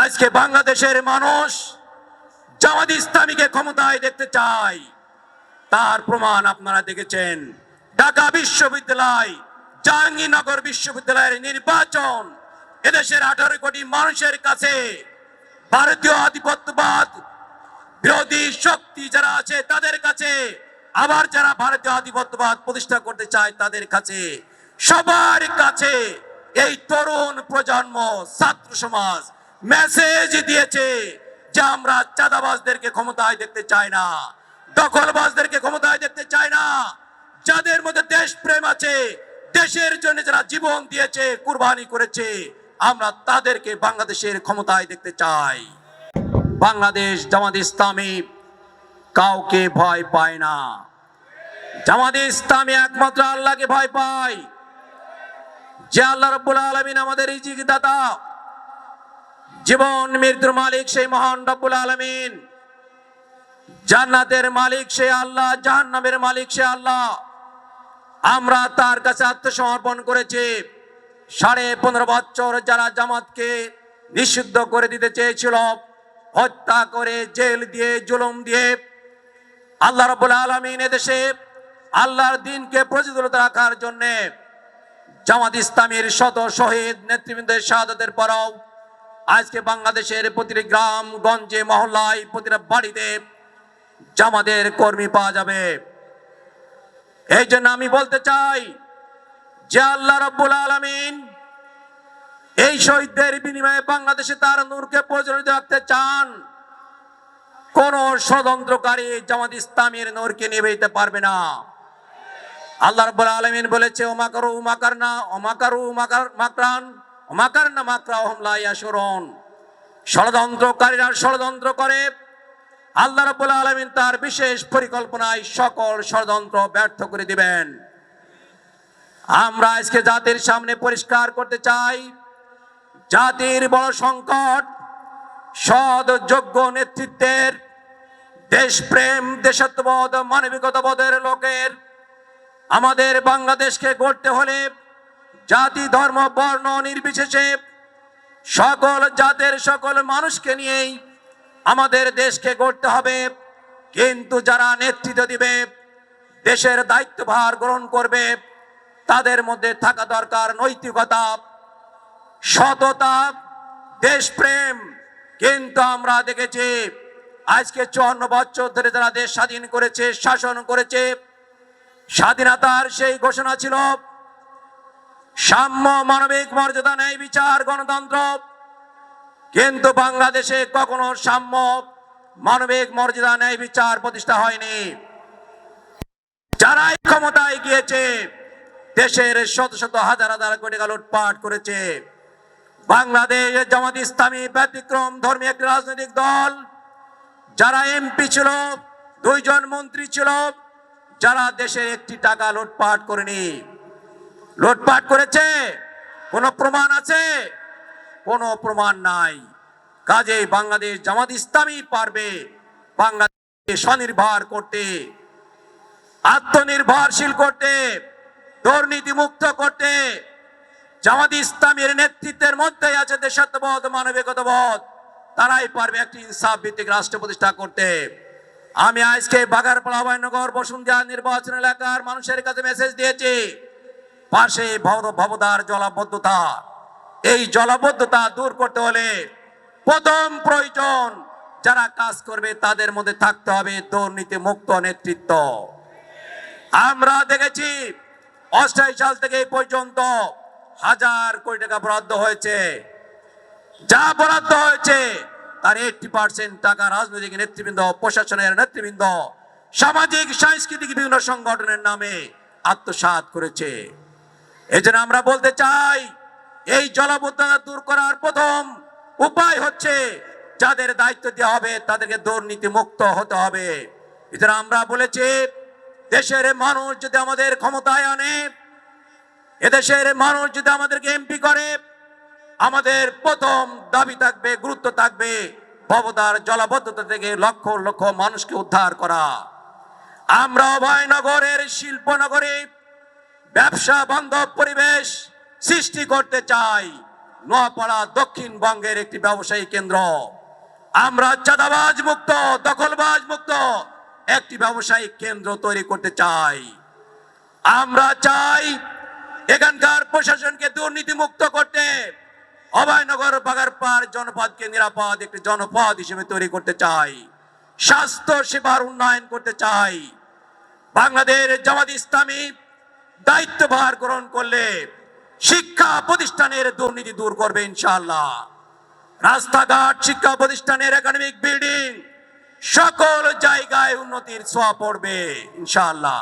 আজকে বাংলাদেশের মানুষ জামাত ইসলামীকে ক্ষমতায় দেখতে চায়। তার প্রমাণ আপনারা দেখেছেন। ঢাকা বিশ্ববিদ্যালয়, জাহাঙ্গীরনগর বিশ্ববিদ্যালয়ের নির্বাচন এদেশের আঠারো কোটি মানুষের কাছে ভারতীয় আধিপত্যবাদ, বিরোধী শক্তি যারা আছে তাদের কাছে, আবার যারা ভারতীয় আধিপত্যবাদ প্রতিষ্ঠা করতে চায় তাদের কাছে, সবার কাছে এই তরুণ প্রজন্ম ছাত্র সমাজ মেসেজ দিয়েছে যে আমরা চাঁদাবাজদেরকে ক্ষমতায় দেখতে চাই না, দখলবাজদেরকে ক্ষমতায় দেখতে চাই না। যাদের মধ্যে দেশ প্রেম আছে, দেশের জন্য যারা জীবন দিয়েছে, কুরবানি করেছে, আমরা তাদেরকে বাংলাদেশের ক্ষমতায় দেখতে চাই। বাংলাদেশ জামাত ইসলামী কাউকে ভয় পায় না। জামাত ইসলামী একমাত্র আল্লাহকে ভয় পায়। যে আল্লাহ রব্বুল আলমিন আমাদের রিজিক দাতা জীবন মৃত্যুর মালিক সেই মহান রব্বুল আলমিন। জান্নাতের মালিক সে আল্লাহ, জাহান্নামের মালিক সে আল্লাহ। আমরা তার কাছে আত্মসমর্পণ করেছি। সাড়ে পনেরো বছর যারা জামাতকে নিষিদ্ধ করে দিতে চেয়েছিল, হত্যা করে, জেল দিয়ে, জুলুম দিয়ে, আল্লাহ রবুল আলমিন এদেশে আল্লাহর দিনকে প্রজ্বলিত রাখার জন্যে জামাত ইসলামের শত শহীদ নেতৃবৃন্দের শাহাদতের পরও আজকে বাংলাদেশের প্রতিটি গ্রাম, গঞ্জে, মহল্লায় প্রতিটা বাড়িতে জামাদের কর্মী পাওয়া যাবে। এই জন্য আমি বলতে চাই যে আল্লাহ রব্বুল আলমিন এই শহীদদের বিনিময়ে বাংলাদেশে তার নূরকে প্রচলিত রাখতে চান। কোন ষড়যন্ত্রকারী জামাত ইসলামের নূরকে নিয়ে দিতে পারবে না। আল্লাহ রব্বুল আলমিন বলেছে ওমাকারু উমাকার না ওমাকারু উমাকার মাকরান। ওমাকার না মাকরা ওহমলা ইয়াসুরন ষড়যন্ত্রকারীরা ষড়যন্ত্র করে। আল্লাহ রব্বুল আলমিন তার বিশেষ পরিকল্পনায় সকল ষড়যন্ত্র ব্যর্থ করে দিবেন। আমরা আজকে জাতির সামনে পরিষ্কার করতে চাই, জাতির বড় সংকট সদ যোগ্য নেতৃত্বের, দেশপ্রেম দেশত্ববোধ মানবিকতাবোধের লোকের, আমাদের বাংলাদেশকে গড়তে হলে জাতি, ধর্ম, বর্ণ নির্বিশেষে সকল জাতের সকল মানুষকে নিয়েই আমাদের দেশকে গড়তে হবে। কিন্তু যারা নেতৃত্ব দিবে, দেশের দায়িত্বভার গ্রহণ করবে, তাদের মধ্যে থাকা দরকার নৈতিকতা, সততা, দেশপ্রেম। কিন্তু আমরা দেখেছি, আজকে চুয়ান্ন বছর ধরে যারা দেশ স্বাধীন করেছে, শাসন করেছে, স্বাধীনতার সেই ঘোষণা ছিল সাম্য মানবিক মর্যাদা ন্যায় বিচার গণতন্ত্র। কিন্তু বাংলাদেশে কখনো সাম্য মানবিক মর্যাদা ন্যায় বিচার প্রতিষ্ঠা হয়নি। যারাই ক্ষমতায় গিয়েছে, দেশের শত শত হাজার হাজার কোটি টাকা লুটপাট করেছে। বাংলাদেশ জামাত ইসলামী ব্যতিক্রম ধর্মী একটি রাজনৈতিক দল। যারা এমপি ছিল, দুইজন মন্ত্রী ছিল, যারা দেশের একটি টাকা লুটপাট করেনি। লুটপাট করেছে। কোনো প্রমাণ আছে? কোনো প্রমাণ নাই। কাজে বাংলাদেশ জামাত ইসলামী পারবে বাংলাদেশকে স্বনির্ভর করতে, আত্মনির্ভরশীল করতে দুর্নীতি মুক্ত করতে। জামাত ইসলামের নেতৃত্বের মধ্যে আছে দেশাত্মবোধ, মানবিকতাবোধ। তারাই পারবে একটি ইনসাফ ভিত্তিক রাষ্ট্র প্রতিষ্ঠা করতে। আমি আজকে বাগারপাড়া, অভয়নগর, বসুন্ধরা নির্বাচন এলাকার মানুষের কাছে মেসেজ দিয়েছি। পাশে ভব- ভবদার জলাবদ্ধতা। এই জলাবদ্ধতা দূর করতে হলে প্রথম প্রয়োজন, যারা কাজ করবে তাদের মধ্যে থাকতে হবে দুর্নীতি মুক্ত নেতৃত্ব। আমরা দেখেছি অষ্টাই সাল থেকে এই পর্যন্ত হাজার কোটি টাকা বরাদ্দ হয়েছে। যা বরাদ্দ হয়েছে, তার এইটটি পার্সেন্ট টাকা রাজনৈতিক নেতৃবৃন্দ, প্রশাসনের নেতৃবৃন্দ, সামাজিক, সাংস্কৃতিক বিভিন্ন সংগঠনের নামে আত্মসাৎ করেছে। এই জন্য আমরা বলতে চাই, এই জলাবদ্ধতা দূর করার প্রথম উপায় হচ্ছে যাদের দায়িত্ব দেওয়া হবে তাদেরকে দুর্নীতি মুক্ত হতে হবে। এছাড়া আমরা বলেছি, দেশের মানুষ যদি আমাদের ক্ষমতায় আনে, এদেশের মানুষ যদি আমাদেরকে এমপি করে, আমাদের প্রথম দাবি থাকবে, গুরুত্ব থাকবে ভবদার জলাবদ্ধতা থেকে লক্ষ লক্ষ মানুষকে উদ্ধার করা। আমরা অভয়নগরের শিল্পনগরে ব্যবসা বান্ধব পরিবেশ সৃষ্টি করতে চাই। নোয়াপাড়া দক্ষিণবঙ্গের একটি ব্যবসায়ী কেন্দ্র। আমরা চাঁদাবাজ মুক্ত, দখলবাজ মুক্ত একটি ব্যবসায়িক কেন্দ্র তৈরি করতে চাই। আমরা চাই এখানকার প্রশাসনকে দুর্নীতি মুক্ত করতে। অভয়নগর বাগারপাড় জনপদকে নিরাপদ একটি জনপদ হিসেবে তৈরি করতে চাই। স্বাস্থ্য সেবার উন্নয়ন করতে চাই। বাংলাদেশ জামাত ইসলামী দায়িত্বভার গ্রহণ করলে শিক্ষা প্রতিষ্ঠানের দুর্নীতি দূর করবে ইনশাল্লাহ রাস্তাঘাট, শিক্ষা প্রতিষ্ঠানের একাডেমিক বিল্ডিং সকল জায়গায় উন্নতির ছোঁয়া পড়বে ইনশাআল্লাহ।